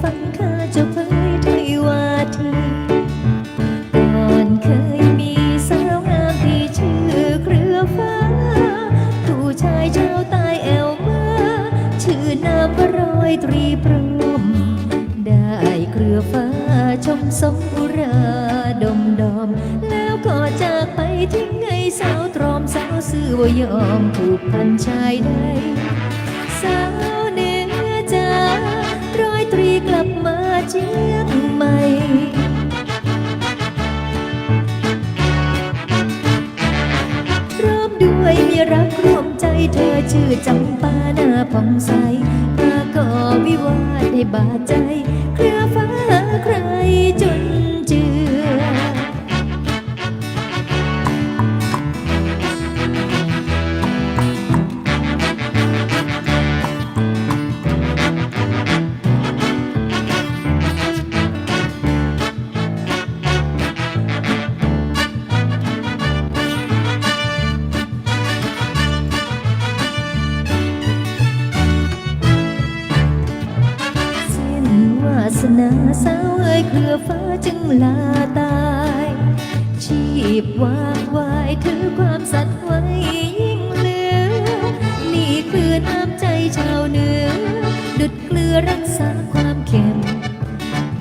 ฟังเคยจะเผยถ้อยวาทีก่อนเคยมีสาวงามที่ชื่อเครือฟ้า ผู้ชายชาวใต้แอลมาชื่อนามร้อยตรีพรมได้เครือฟ้าชมสมุราดมดอม แล้วก็จากไปทิ้งไงสาวตรอมสาวซื่อบ่ยอมผูกพันชายใดสาว เธอชื่อจำปาหน้าผ่องใสมาก็วิวาดให้บาดใจ เครือฟ้า สนาสาวเอ่ยเครือฟ้าจึงลาตาย ชีพวากวายถือความสัตย์ไว้ยิ่งเหลือ นี่คือน้ำใจชาวเหนือ ดุดเกลือรักษาความเค็ม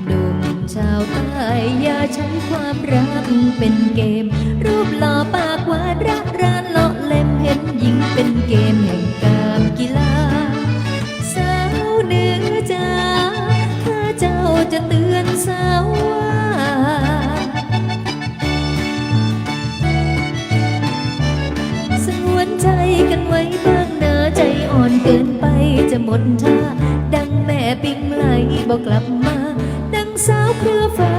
หนุ่มชาวใต้อย่าใช้ความรักเป็นเกม รูปหล่อปากหวานรักรานเลาะเล่มเห็นหญิงเป็นเกมแห่งกา อ่อนเกินไปจะหมดท่าดังแม่ปิงไหลบอกกลับมา ดังสาวเครือฟ้า